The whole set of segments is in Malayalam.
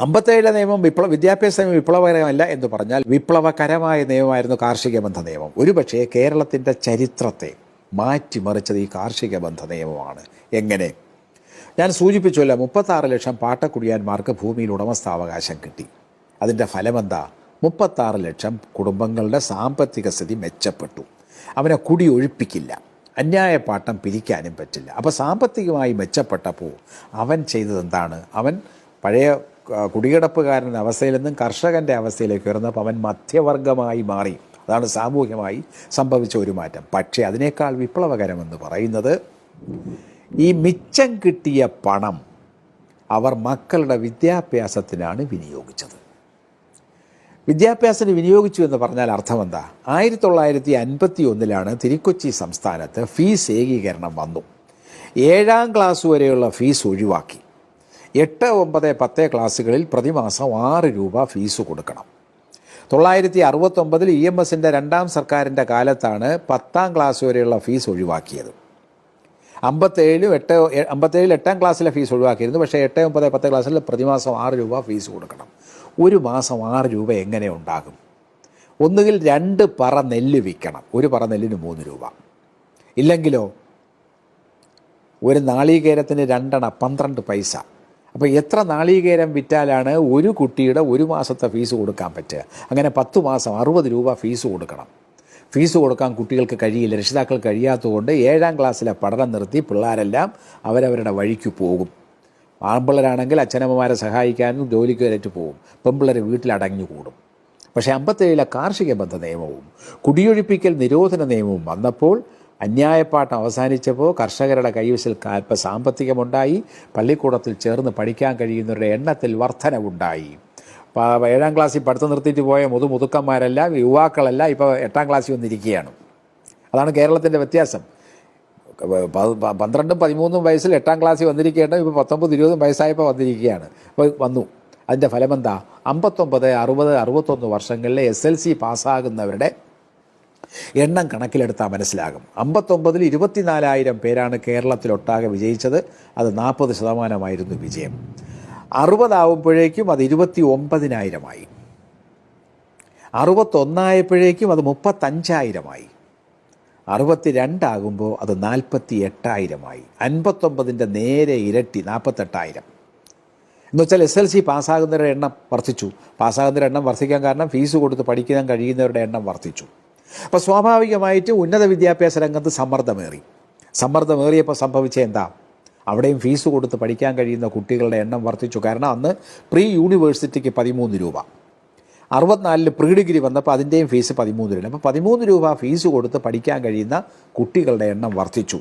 അമ്പത്തേഴിലെ നിയമം വിപ്ലവ വിദ്യാഭ്യാസ നിയമം വിപ്ലവകരമല്ല എന്ന് പറഞ്ഞാൽ വിപ്ലവകരമായ നിയമമായിരുന്നു കാർഷിക ബന്ധ നിയമം. ഒരുപക്ഷേ കേരളത്തിന്റെ ചരിത്രത്തെ മാറ്റിമറിച്ചത് ഈ കാർഷിക ബന്ധ നിയമമാണ്. എങ്ങനെ? ഞാൻ സൂചിപ്പിച്ചുവല്ല മുപ്പത്താറ് ലക്ഷം പാട്ടക്കുടിയാന്മാർക്ക് ഭൂമിയിൽ ഉടമസ്ഥാവകാശം കിട്ടി. അതിന്റെ ഫലമെന്താ? മുപ്പത്താറ് ലക്ഷം കുടുംബങ്ങളുടെ സാമ്പത്തിക സ്ഥിതി മെച്ചപ്പെട്ടു. അവനെ കുടി ഒഴിപ്പിക്കില്ല. അന്യായ പാട്ടം പിരിക്കാനും പറ്റില്ല. അപ്പോൾ സാമ്പത്തികമായി മെച്ചപ്പെട്ടപ്പോൾ അവൻ ചെയ്തത് എന്താണ്? അവൻ പഴയ കുടികിടപ്പുകാരന്റെ അവസ്ഥയിൽ നിന്നും കർഷകന്റെ അവസ്ഥയിലേക്ക് ഉയർന്നപ്പോൾ അവൻ മധ്യവർഗമായി മാറി. അതാണ് സാമൂഹ്യമായി സംഭവിച്ച ഒരു മാറ്റം. പക്ഷേ അതിനേക്കാൾ വിപ്ലവകരമെന്ന് പറയുന്നത് ഈ മിച്ചം കിട്ടിയ പണം അവർ മക്കളുടെ വിദ്യാഭ്യാസത്തിനാണ് വിനിയോഗിച്ചത്. വിദ്യാഭ്യാസത്തിന് വിനിയോഗിച്ചു എന്ന് പറഞ്ഞാൽ അർത്ഥം എന്താ ആയിരത്തി തൊള്ളായിരത്തി അൻപത്തി ഒന്നിലാണ് തിരുക്കൊച്ചി സംസ്ഥാനത്ത് ഫീസ് ഏകീകരണം വന്നു. ഏഴാം ക്ലാസ് വരെയുള്ള ഫീസ് ഒഴിവാക്കി. എട്ട് ഒമ്പത് പത്ത് ക്ലാസ്സുകളിൽ പ്രതിമാസം ആറ് രൂപ ഫീസ് കൊടുക്കണം. തൊള്ളായിരത്തി അറുപത്തൊമ്പതിൽ ഇ എം എസിന്റെ രണ്ടാം സർക്കാരിന്റെ കാലത്താണ് പത്താം ക്ലാസ് വരെയുള്ള ഫീസ് ഒഴിവാക്കിയത്. അമ്പത്തേഴിലും എട്ട് അമ്പത്തേഴിൽ എട്ടാം ക്ലാസ്സിലെ ഫീസ് ഒഴിവാക്കിയിരുന്നു. പക്ഷേ എട്ട് ഒമ്പത് പത്ത് ക്ലാസ്സിൽ പ്രതിമാസം ആറ് രൂപ ഫീസ് കൊടുക്കണം. ഒരു മാസം ആറ് രൂപ എങ്ങനെ ഉണ്ടാകും? ഒന്നുകിൽ രണ്ട് പറ നെല്ല് വിൽക്കണം. ഒരു പറ നെല്ലിന് മൂന്ന് രൂപ. ഇല്ലെങ്കിലോ? ഒരു നാളികേരത്തിന് രണ്ടെണ്ണ പന്ത്രണ്ട് പൈസ. അപ്പോൾ എത്ര നാളികേരം വിറ്റാലാണ് ഒരു കുട്ടിയുടെ ഒരു മാസത്തെ ഫീസ് കൊടുക്കാൻ പറ്റുക? അങ്ങനെ പത്ത് മാസം അറുപത് രൂപ ഫീസ് കൊടുക്കണം. ഫീസ് കൊടുക്കാൻ കുട്ടികൾക്ക് കഴിയില്ല. രക്ഷിതാക്കൾ കഴിയാത്തതുകൊണ്ട് ഏഴാം ക്ലാസ്സിലെ പഠനം നിർത്തി പിള്ളേരെല്ലാം അവരവരുടെ വഴിക്ക് പോകും. ആൺപിള്ളേരാണെങ്കിൽ അച്ഛനമ്മമാരെ സഹായിക്കാനും ജോലിക്ക് വരേറ്റ് പോകും. പെൺപിള്ളേർ വീട്ടിലടങ്ങി കൂടും പക്ഷേ അമ്പത്തേഴിലെ കാർഷിക ബന്ധ നിയമവും കുടിയൊഴിപ്പിക്കൽ നിരോധന നിയമവും വന്നപ്പോൾ അന്യായപ്പാട്ടം അവസാനിച്ചപ്പോൾ കർഷകരുടെ കൈവശിൽ കാൽപ്പ സാമ്പത്തികമുണ്ടായി പള്ളിക്കൂടത്തിൽ ചേർന്ന് പഠിക്കാൻ കഴിയുന്നവരുടെ എണ്ണത്തിൽ വർധനവുണ്ടായി. ഏഴാം ക്ലാസ്സിൽ പഠിത്തം നിർത്തിയിട്ട് പോയ മുതു മുതുക്കന്മാരെല്ലാം യുവാക്കളല്ല ഇപ്പോൾ എട്ടാം ക്ലാസ്സിൽ വന്നിരിക്കുകയാണ്. അതാണ് കേരളത്തിന്റെ വ്യത്യാസം. പന്ത്രണ്ടും പതിമൂന്നും വയസ്സിൽ എട്ടാം ക്ലാസ്സിൽ വന്നിരിക്കേണ്ട ഇപ്പോൾ പത്തൊമ്പത് ഇരുപതും വയസ്സായപ്പോൾ വന്നിരിക്കുകയാണ്. അപ്പോൾ വന്നു. അതിന്റെ ഫലമെന്താ? അമ്പത്തൊമ്പത് അറുപത് അറുപത്തൊന്ന് വർഷങ്ങളിലെ എസ് എൽ സി പാസ്സാകുന്നവരുടെ എണ്ണം കണക്കിലെടുത്താൽ മനസ്സിലാകും. അമ്പത്തൊമ്പതിൽ ഇരുപത്തിനാലായിരം പേരാണ് കേരളത്തിലൊട്ടാകെ വിജയിച്ചത്. അത് നാൽപ്പത് ശതമാനമായിരുന്നു വിജയം. അറുപതാവുമ്പോഴേക്കും അത് ഇരുപത്തി ഒമ്പതിനായിരമായി അറുപത്തൊന്നായപ്പോഴേക്കും അത് മുപ്പത്തഞ്ചായിരമായി. അറുപത്തിരണ്ടാകുമ്പോൾ അത് നാൽപ്പത്തി എട്ടായിരമായി അൻപത്തൊമ്പതിന്റെ നേരെ ഇരട്ടി നാൽപ്പത്തെട്ടായിരം. എന്ന് വെച്ചാൽ എസ് എൽ സി പാസ്സാകുന്നവരുടെ എണ്ണം വർദ്ധിച്ചു. പാസ്സാകുന്നവരുടെ എണ്ണം വർദ്ധിക്കാൻ കാരണം ഫീസ് കൊടുത്ത് പഠിക്കാൻ കഴിയുന്നവരുടെ എണ്ണം വർദ്ധിച്ചു. അപ്പോൾ സ്വാഭാവികമായിട്ട് ഉന്നത വിദ്യാഭ്യാസ രംഗത്ത് സമ്മർദ്ദമേറി. സമ്മർദ്ദമേറിയപ്പോൾ സംഭവിച്ച എന്താ? അവിടെയും ഫീസ് കൊടുത്ത് പഠിക്കാൻ കഴിയുന്ന കുട്ടികളുടെ എണ്ണം വർദ്ധിച്ചു. കാരണം അന്ന് പ്രീ യൂണിവേഴ്സിറ്റിക്ക് പതിമൂന്ന് രൂപ. അറുപത്തിനാലിൽ പ്രീ ഡിഗ്രി വന്നപ്പോൾ അതിന്റെയും ഫീസ് പതിമൂന്ന് രൂപ. അപ്പോൾ പതിമൂന്ന് രൂപ ഫീസ് കൊടുത്ത് പഠിക്കാൻ കഴിയുന്ന കുട്ടികളുടെ എണ്ണം വർദ്ധിച്ചു.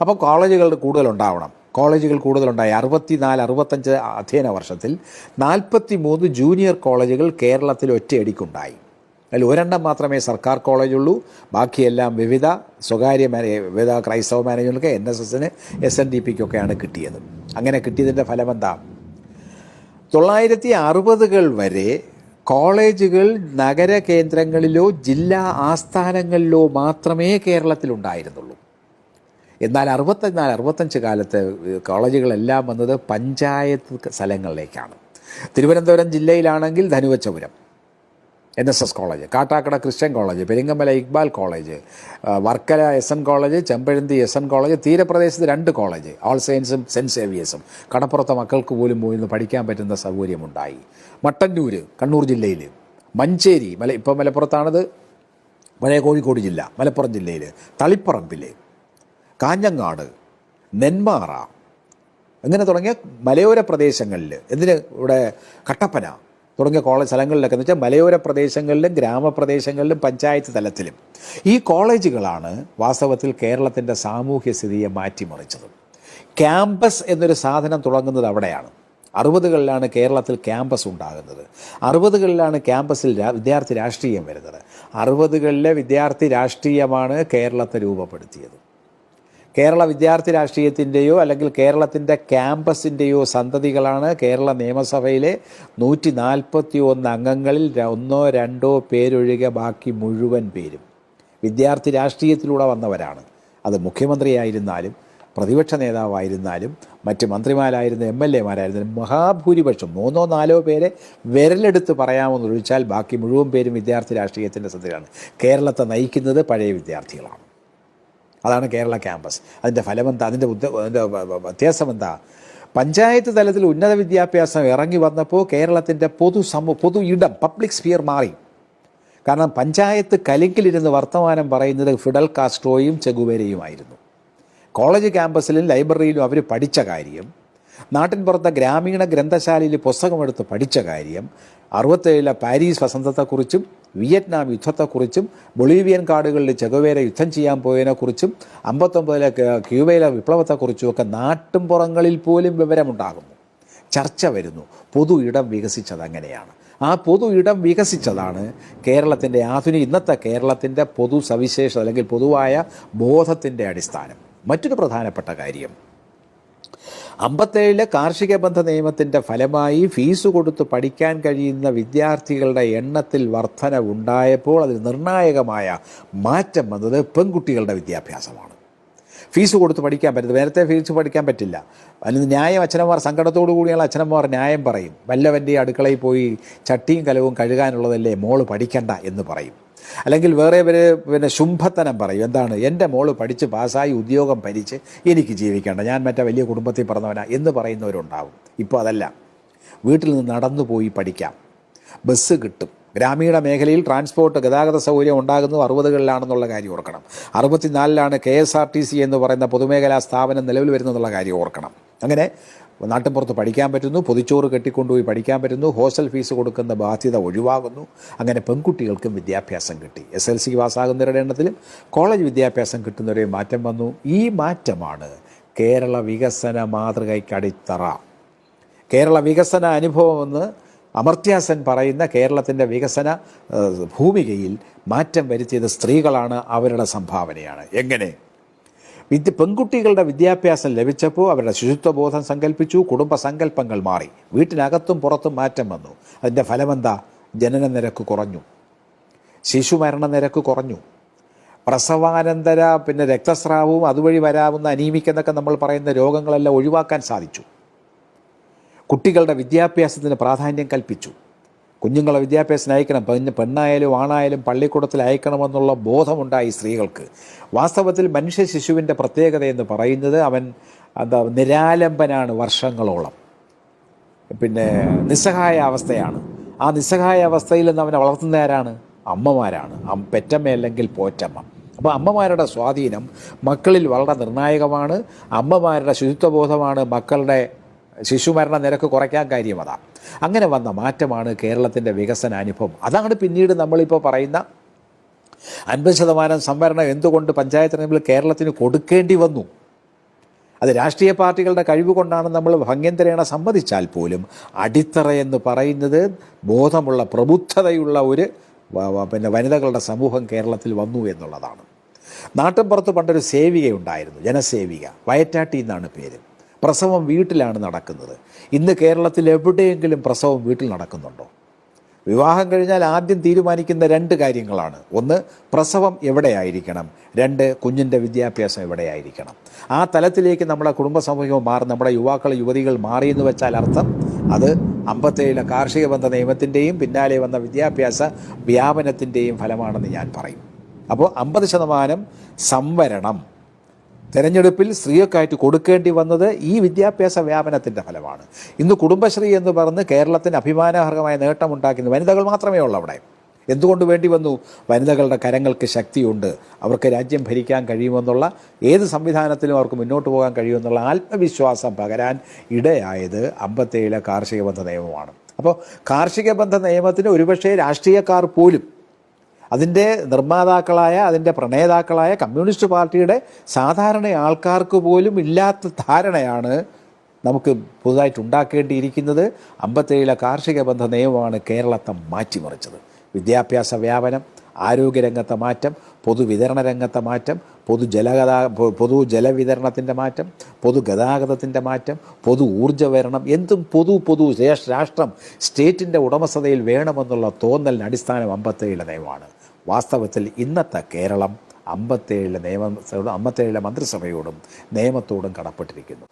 അപ്പോൾ കോളേജുകൾ കൂടുതലുണ്ടാവണം. കോളേജുകൾ കൂടുതലുണ്ടായി. അറുപത്തിനാല് അറുപത്തഞ്ച് അധ്യയന വർഷത്തിൽ നാൽപ്പത്തി മൂന്ന് ജൂനിയർ കോളേജുകൾ കേരളത്തിൽ ഒറ്റയടിക്കുണ്ടായി. അതിൽ ഒരെണ്ണം മാത്രമേ സർക്കാർ കോളേജുള്ളൂ. ബാക്കിയെല്ലാം വിവിധ സ്വകാര്യ മാനേ- വിവിധ ക്രൈസ്തവ മാനേജ്മെന്റൊക്കെ എൻ എസ് എസിന് എസ് എൻ ഡി പിക്കൊക്കെയാണ് കിട്ടിയത്. അങ്ങനെ കിട്ടിയതിന്റെ ഫലമെന്താ? തൊള്ളായിരത്തി അറുപതുകൾ വരെ കോളേജുകൾ നഗര കേന്ദ്രങ്ങളിലോ ജില്ലാ ആസ്ഥാനങ്ങളിലോ മാത്രമേ കേരളത്തിലുണ്ടായിരുന്നുള്ളൂ. എന്നാൽ അറുപത്തിനാല് അറുപത്തഞ്ച് കാലത്ത് കോളേജുകളെല്ലാം വന്നത് പഞ്ചായത്ത് സ്ഥലങ്ങളിലേക്കാണ്. Thiruvananthapuram ജില്ലയിലാണെങ്കിൽ Dhanuvachapuram. N S S college Kattakada Christian college Peringammala Iqbal college Varkala S N college Chempazhanthy S N college തീരപ്രദേശത്ത് രണ്ട് കോളേജ് ഓൾ സയൻസും സെന്റ് സേവിയേഴ്സും. കടപ്പുറത്തെ മക്കൾക്ക് പോലും പോയി പഠിക്കാൻ പറ്റുന്ന സൗകര്യമുണ്ടായി. മട്ടന്നൂര് കണ്ണൂർ ജില്ലയിൽ മഞ്ചേരി മല ഇപ്പം മലപ്പുറത്താണത്? പഴയ കോഴിക്കോട് ജില്ല മലപ്പുറം ജില്ലയിൽ തളിപ്പറമ്പിൽ കാഞ്ഞങ്ങാട് നെന്മാറ. അങ്ങനെ തുടങ്ങിയ? മലയോര പ്രദേശങ്ങളിൽ എന്തിന് ഇവിടെ? കട്ടപ്പന. തുടങ്ങിയ കോളേജ് സ്ഥലങ്ങളിലൊക്കെ എന്ന് വെച്ചാൽ മലയോര പ്രദേശങ്ങളിലും ഗ്രാമപ്രദേശങ്ങളിലും പഞ്ചായത്ത് തലത്തിലും. ഈ കോളേജുകളാണ് വാസ്തവത്തിൽ കേരളത്തിന്റെ സാമൂഹ്യ സ്ഥിതിയെ മാറ്റിമറിച്ചത്. ക്യാമ്പസ് എന്നൊരു സാധനം തുടങ്ങുന്നത് അവിടെയാണ്. അറുപതുകളിലാണ് കേരളത്തിൽ ക്യാമ്പസ് ഉണ്ടാകുന്നത്. അറുപതുകളിലാണ് ക്യാമ്പസിൽ വിദ്യാർത്ഥി രാഷ്ട്രീയം വരുന്നത്. അറുപതുകളിലെ വിദ്യാർത്ഥി രാഷ്ട്രീയമാണ് കേരളത്തെ രൂപപ്പെടുത്തിയത്. കേരള വിദ്യാർത്ഥി രാഷ്ട്രീയത്തിന്റെയോ അല്ലെങ്കിൽ കേരളത്തിന്റെ ക്യാമ്പസിന്റെയോ സന്തതികളാണ് കേരള നിയമസഭയിലെ നൂറ്റി നാൽപ്പത്തി ഒന്ന് അംഗങ്ങളിൽ ഒന്നോ രണ്ടോ പേരൊഴികെ ബാക്കി മുഴുവൻ പേരും. വിദ്യാർത്ഥി രാഷ്ട്രീയത്തിലൂടെ വന്നവരാണ്. അത് മുഖ്യമന്ത്രിയായിരുന്നാലും പ്രതിപക്ഷ നേതാവായിരുന്നാലും മറ്റ് മന്ത്രിമാരായിരുന്ന എം എൽ എമാരായിരുന്നാലും മഹാഭൂരിപക്ഷം മൂന്നോ നാലോ പേരെ വിരലെടുത്ത് പറയാമെന്ന് ഒഴിച്ചാൽ ബാക്കി മുഴുവൻ പേരും വിദ്യാർത്ഥി രാഷ്ട്രീയത്തിന്റെ ശ്രദ്ധയിലാണ് കേരളത്തെ നയിക്കുന്നത് പഴയ വിദ്യാർത്ഥികളാണ്. അതാണ് കേരള ക്യാമ്പസ്. അതിന്റെ ഫലമെന്താ? അതിന്റെ അതിന്റെ വ- വ- വ്യത്യാസം എന്താ പഞ്ചായത്ത് തലത്തിൽ ഉന്നത വിദ്യാഭ്യാസം ഇറങ്ങി വന്നപ്പോൾ കേരളത്തിന്റെ പൊതു സമൂ പൊതു ഇടം പബ്ലിക് സ്ഫിയർ മാറി. കാരണം പഞ്ചായത്ത് കലിങ്കിലിരുന്ന് വർത്തമാനം പറയുന്നത് ഫിഡൽ കാസ്ട്രോയും ചെഗുവേരയുമായിരുന്നു. കോളേജ് ക്യാമ്പസിലും ലൈബ്രറിയിലും അവർ പഠിച്ച കാര്യം നാട്ടിൻ പുറത്തെ ഗ്രാമീണ ഗ്രന്ഥശാലയിൽ പുസ്തകമെടുത്ത് പഠിച്ച കാര്യം അറുപത്തേഴിലെ പാരീസ് വസന്തത്തെക്കുറിച്ചും വിയറ്റ്നാം യുദ്ധത്തെക്കുറിച്ചും ബൊളീവിയൻ കാടുകളിൽ ചെകുവേര യുദ്ധം ചെയ്യാൻ പോയതിനെക്കുറിച്ചും അമ്പത്തൊമ്പതിലെ ക്യൂബയിലെ വിപ്ലവത്തെക്കുറിച്ചും ഒക്കെ നാട്ടിൻപുറങ്ങളിൽ പോലും വിവരമുണ്ടാകുന്നു. ചർച്ച വരുന്നു. പൊതു ഇടം വികസിച്ചത് അങ്ങനെയാണ്. ആ പൊതു ഇടം വികസിച്ചതാണ് കേരളത്തിന്റെ ആധുനിക ഇന്നത്തെ കേരളത്തിന്റെ പൊതു സവിശേഷത അല്ലെങ്കിൽ പൊതുവായ ബോധത്തിന്റെ അടിസ്ഥാനം. മറ്റൊരു പ്രധാനപ്പെട്ട കാര്യം അമ്പത്തേഴിലെ കാർഷിക ബന്ധ നിയമത്തിന്റെ ഫലമായി ഫീസ് കൊടുത്ത് പഠിക്കാൻ കഴിയുന്ന വിദ്യാർത്ഥികളുടെ എണ്ണത്തിൽ വർധന ഉണ്ടായപ്പോൾ അതിൽ നിർണായകമായ മാറ്റം വന്നത് പെൺകുട്ടികളുടെ വിദ്യാഭ്യാസമാണ്. ഫീസ് കൊടുത്ത് പഠിക്കാൻ പറ്റുന്നത് നേരത്തെ ഫീസ് പഠിക്കാൻ പറ്റില്ല. അല്ലെങ്കിൽ ന്യായം അച്ഛനമാർ സങ്കടത്തോടു കൂടിയുള്ള അച്ഛനമാർ ന്യായം പറയും. വല്ലവന്റെ അടുക്കളയിൽ പോയി ചട്ടിയും കലവും കഴുകാനുള്ളതല്ലേ മോൾ പഠിക്കണ്ട എന്ന് പറയും. അല്ലെങ്കിൽ വേറെ ഇവർ പിന്നെ ശുംഭത്തനം പറയും. എന്താണ്? എന്റെ മോൾ പഠിച്ച് പാസ്സായി ഉദ്യോഗം ഭരിച്ച് എനിക്ക് ജീവിക്കേണ്ട. ഞാൻ മറ്റേ വലിയ കുടുംബത്തിൽ പറഞ്ഞവനാ എന്ന് പറയുന്നവരുണ്ടാവും. ഇപ്പോൾ അതല്ല. വീട്ടിൽ നിന്ന് നടന്നു പോയി പഠിക്കാം. ബസ് കിട്ടും. ഗ്രാമീണ മേഖലയിൽ ട്രാൻസ്പോർട്ട് ഗതാഗത സൗകര്യം ഉണ്ടാകുന്നത് അറുപതുകളിലാണെന്നുള്ള കാര്യം ഓർക്കണം. അറുപത്തിനാലിലാണ് K S R T C എന്ന് പറയുന്ന പൊതുമേഖലാ സ്ഥാപനം നിലവിൽ വരുന്നതെന്നുള്ള കാര്യം ഓർക്കണം. അങ്ങനെ നാട്ടിൻപുറത്ത് പഠിക്കാൻ പറ്റുന്നു പൊതിച്ചോറ് കെട്ടിക്കൊണ്ടുപോയി പഠിക്കാൻ പറ്റുന്നു ഹോസ്റ്റൽ ഫീസ് കൊടുക്കുന്ന ബാധ്യത ഒഴിവാകുന്നു അങ്ങനെ പെൺകുട്ടികൾക്കും വിദ്യാഭ്യാസം കിട്ടി. എസ് എൽ സി പാസ്സാകുന്നവരുടെ എണ്ണത്തിലും കോളേജ് വിദ്യാഭ്യാസം കിട്ടുന്നവരെയും മാറ്റം വന്നു. ഈ മാറ്റമാണ് കേരള വികസന മാതൃകയ്ക്ക് അടിത്തറ. കേരള വികസന അനുഭവമെന്ന് അമർത്യാസൻ പറയുന്ന കേരളത്തിന്റെ വികസന ഭൂമികയിൽ മാറ്റം വരുത്തിയത് സ്ത്രീകളാണ് അവരുടെ സംഭാവനയാണ്. എങ്ങനെ? വിദ്യ പെൺകുട്ടികളുടെ വിദ്യാഭ്യാസം ലഭിച്ചപ്പോൾ അവരുടെ ശുചിത്വബോധം സങ്കല്പിച്ചു കുടുംബ സങ്കല്പങ്ങൾ മാറി. വീട്ടിനകത്തും പുറത്തും മാറ്റം വന്നു. അതിന്റെ ഫലമെന്താ? ജനന നിരക്ക് കുറഞ്ഞു. ശിശുമരണ നിരക്ക് കുറഞ്ഞു. പ്രസവാനന്തര പിന്നെ രക്തസ്രാവവും അതുവഴി വരാവുന്ന അനീമിക്കെന്നൊക്കെ നമ്മൾ പറയുന്ന രോഗങ്ങളെല്ലാം ഒഴിവാക്കാൻ സാധിച്ചു. കുട്ടികളുടെ വിദ്യാഭ്യാസത്തിന് പ്രാധാന്യം കൽപ്പിച്ചു. കുഞ്ഞുങ്ങളെ വിദ്യാഭ്യാസത്തിന് അയക്കണം പെണ്ണ് പെണ്ണായാലും ആണായാലും പള്ളിക്കൂടത്തിൽ അയക്കണമെന്നുള്ള ബോധമുണ്ടായി സ്ത്രീകൾക്ക്. വാസ്തവത്തിൽ മനുഷ്യ ശിശുവിന്റെ പ്രത്യേകത എന്ന് പറയുന്നത് അവൻ എന്താ നിരാലംബനാണ് വർഷങ്ങളോളം. പിന്നെ നിസ്സഹായ അവസ്ഥയാണ്. ആ നിസ്സഹായ അവസ്ഥയിൽ നിന്ന് അവനെ വളർത്തുന്ന ആരാണ്? അമ്മമാരാണ്. പെറ്റമ്മ അല്ലെങ്കിൽ പോറ്റമ്മ. അപ്പോൾ അമ്മമാരുടെ സ്വാധീനം മക്കളിൽ വളരെ നിർണായകമാണ്. അമ്മമാരുടെ ശുചിത്വബോധമാണ് മക്കളുടെ ശിശുമരണ നിരക്ക് കുറയ്ക്കാൻ കാര്യം അതാ. അങ്ങനെ വന്ന മാറ്റമാണ് കേരളത്തിന്റെ വികസന അനുഭവം അതാണ് പിന്നീട് നമ്മളിപ്പോൾ പറയുന്ന അൻപത് ശതമാനം സംവരണം എന്തുകൊണ്ട് പഞ്ചായത്ത് തെരഞ്ഞെടുപ്പിൽ കേരളത്തിന് കൊടുക്കേണ്ടി വന്നു? അത് രാഷ്ട്രീയ പാർട്ടികളുടെ കഴിവ് കൊണ്ടാണ് നമ്മൾ ഭംഗ്യന്തരേണ സമ്മതിച്ചാൽ പോലും അടിത്തറ എന്ന് പറയുന്നത് ബോധമുള്ള പ്രബുദ്ധതയുള്ള ഒരു പിന്നെ വനിതകളുടെ സമൂഹം കേരളത്തിൽ വന്നു എന്നുള്ളതാണ്. നാട്ടിൻപുറത്ത് പണ്ടൊരു സേവികയുണ്ടായിരുന്നു ജനസേവിക. വയറ്റാട്ടി എന്നാണ് പേര്. പ്രസവം വീട്ടിലാണ് നടക്കുന്നത്. ഇന്ന് കേരളത്തിൽ എവിടെയെങ്കിലും പ്രസവം വീട്ടിൽ നടക്കുന്നുണ്ടോ? വിവാഹം കഴിഞ്ഞാൽ ആദ്യം തീരുമാനിക്കുന്ന രണ്ട് കാര്യങ്ങളാണ്. ഒന്ന് പ്രസവം എവിടെയായിരിക്കണം? രണ്ട് കുഞ്ഞിന്റെ വിദ്യാഭ്യാസം എവിടെയായിരിക്കണം? ആ തലത്തിലേക്ക് നമ്മുടെ കുടുംബ സമൂഹം മാറി. നമ്മുടെ യുവാക്കൾ യുവതികൾ മാറി എന്ന് വെച്ചാൽ അർത്ഥം അത് അമ്പത്തേഴിലെ കാർഷിക ബന്ധ നിയമത്തിന്റെയും പിന്നാലെ വന്ന വിദ്യാഭ്യാസ വ്യാപനത്തിന്റെയും ഫലമാണെന്ന് ഞാൻ പറയും. അപ്പോൾ അമ്പത് ശതമാനം സംവരണം. തെരഞ്ഞെടുപ്പിൽ സ്ത്രീകൾക്കായിട്ട് കൊടുക്കേണ്ടി വന്നത് ഈ വിദ്യാഭ്യാസ വ്യാപനത്തിന്റെ ഫലമാണ്. ഇന്ന് കുടുംബശ്രീ എന്ന് പറഞ്ഞ് കേരളത്തിന് അഭിമാനാർഹമായ നേട്ടമുണ്ടാക്കുന്ന വനിതകൾ മാത്രമേ ഉള്ളൂ അവിടെ. എന്തുകൊണ്ട് വേണ്ടി വന്നു? വനിതകളുടെ കരങ്ങൾക്ക് ശക്തിയുണ്ട്. അവർക്ക് രാജ്യം ഭരിക്കാൻ കഴിയുമെന്നുള്ള ഏത് സംവിധാനത്തിലും അവർക്ക് മുന്നോട്ട് പോകാൻ കഴിയുമെന്നുള്ള ആത്മവിശ്വാസം പകരാൻ ഇടയായത് അമ്പത്തേഴിലെ കാർഷിക ബന്ധ നിയമമാണ്. അപ്പോൾ കാർഷിക ബന്ധ നിയമത്തിന് ഒരുപക്ഷേ രാഷ്ട്രീയക്കാർ പോലും അതിന്റെ നിർമ്മാതാക്കളായ അതിന്റെ പ്രണേതാക്കളായ കമ്മ്യൂണിസ്റ്റ് പാർട്ടിയുടെ സാധാരണ ആൾക്കാർക്ക് പോലും ഇല്ലാത്ത ധാരണയാണ് നമുക്ക് പുതുതായിട്ട് ഉണ്ടാക്കേണ്ടിയിരിക്കുന്നത്. അമ്പത്തേഴിലെ കാർഷിക ബന്ധ നിയമമാണ് കേരളത്തെ മാറ്റിമറിച്ചത്. വിദ്യാഭ്യാസ വ്യാപനം ആരോഗ്യരംഗത്തെ മാറ്റം പൊതുവിതരണ രംഗത്തെ മാറ്റം പൊതുജലഗതാ പൊതു ജലവിതരണത്തിന്റെ മാറ്റം പൊതുഗതാഗതത്തിന്റെ മാറ്റം പൊതു ഊർജവരണം എന്തും പൊതു പൊതു രാഷ്- രാഷ്ട്രം സ്റ്റേറ്റിന്റെ ഉടമസ്ഥതയിൽ വേണമെന്നുള്ള തോന്നലിന് അടിസ്ഥാനം അമ്പത്തേഴിലെ നയമാണ് വാസ്തവത്തിൽ ഇന്നത്തെ കേരളം അമ്പത്തേഴിലെ നിയമസഭയോടും അമ്പത്തേഴിലെ മന്ത്രിസഭയോടും നിയമത്തോടും കടപ്പെട്ടിരിക്കുന്നു.